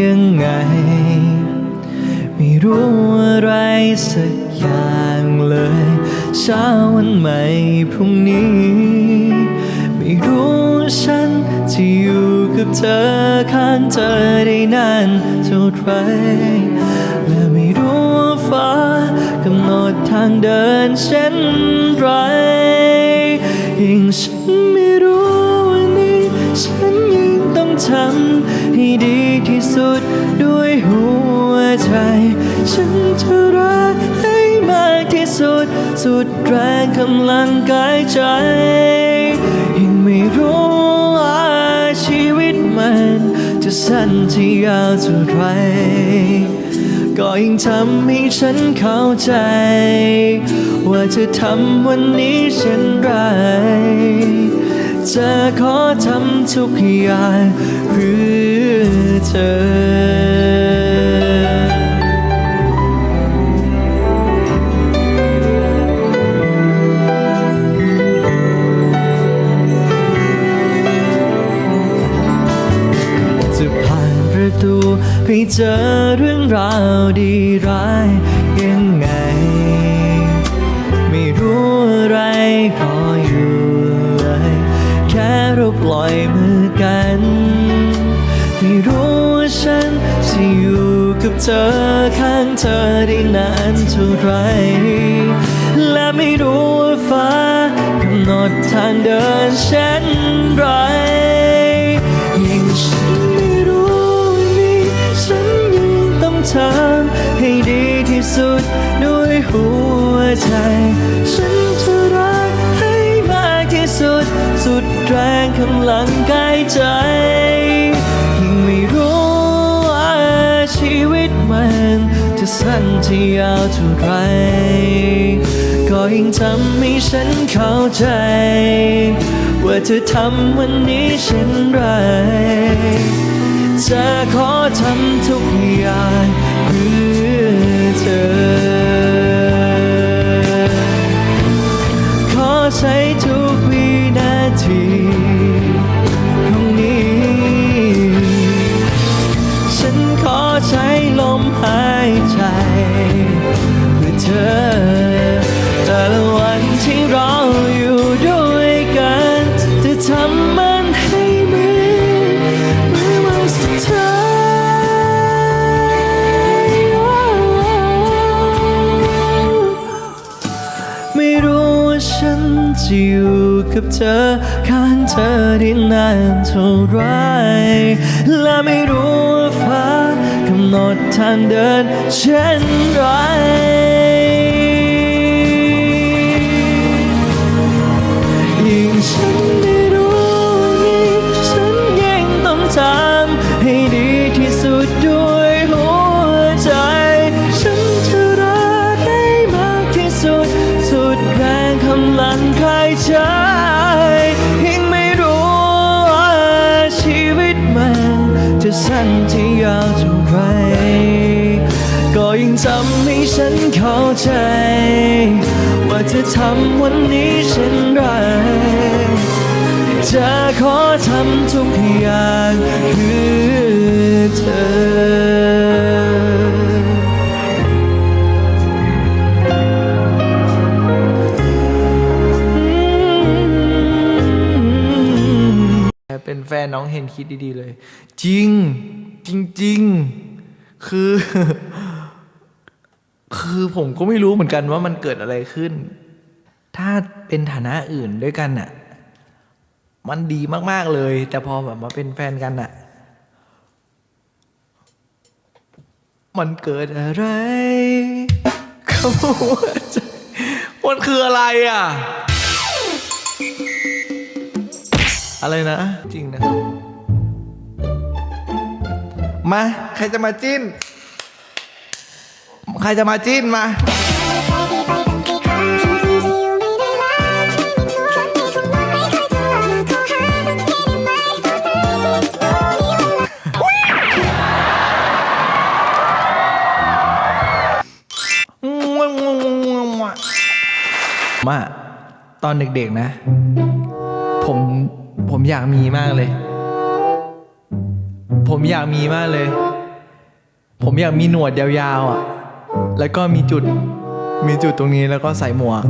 ยังไง ไม่รู้อะไรสักอย่างเลยเช้าวันใหม่พรุ่งนี้ ไม่รู้ฉันจะอยู่กับเธอข้างเธอได้นานเท่าไหรและไม่รู้ฟ้ากำหนดทางเดินเช่นไรยิ่งฉันไม่รู้วันนี้ ฉันยังต้องทำ ดีที่สุดด้วยหัวใจ ฉันจะรักให้มากที่สุด สุดแรงกำลังกายใจ ยังไม่รู้ว่าชีวิตมัน จะสั้นที่ยาวเท่าไรก็ยิ่งทำให้ฉันเข้าใจ ว่าจะทำวันนี้เช่นไรจะขอทำทุกอย่างเพื่อ เธอ จะผ่านประตูไปเจอเรื่องราวดีร้าย กับเธอข้างเธอได้นานเท่าไร และไม่รู้ว่าฟ้ากำหนดทางเดินเช่นไรยิ่งฉันไม่รู้วันนี้ฉันยังต้องทำให้ดีที่สุดด้วยหัวใจ ฉันจะรักให้มากที่สุด สุดแรงกำลังกายใจ จะสั้นที่ยาวเท่าไร ก็ยิ่งทำให้ฉันเข้าใจ ว่าเธอทำวันนี้เช่นไร จะขอทำทุกอย่าง จะอยู่กับเธอข้างเธอได้นานเท่าไร และไม่รู้ว่าฟ้ากำหนดทางเดินเช่นไร ฉันเข้าใจ ว่าจะทำวันนี้เช่นไรจะขอทำทุกอย่างเพื่อเธอเป็นแฟนน้องเห็นคิดดีๆเลย จริง จริง ๆ คือ คือผมก็ไม่รู้เหมือนกันว่ามันเกิดอะไรขึ้น ถ้าเป็นฐานะอื่นด้วยกันอะ มันดีมากๆเลย แต่พอแบบมาเป็นแฟนกันอะ มันเกิดอะไรกับหัวใจมันคืออะไรอะ อะไรนะ จริงนะมา ใครจะมาจิ้น ใครจะมาจิ้นมา มาตอนเด็กๆนะ ผมผมอยากมีมากเลย ผมอยากมีมากเลย ผมอยากมีหนวดยาวๆอะ แล้วก็มีจุดมีจุดตรงนี้แล้วก็ใส่หมวก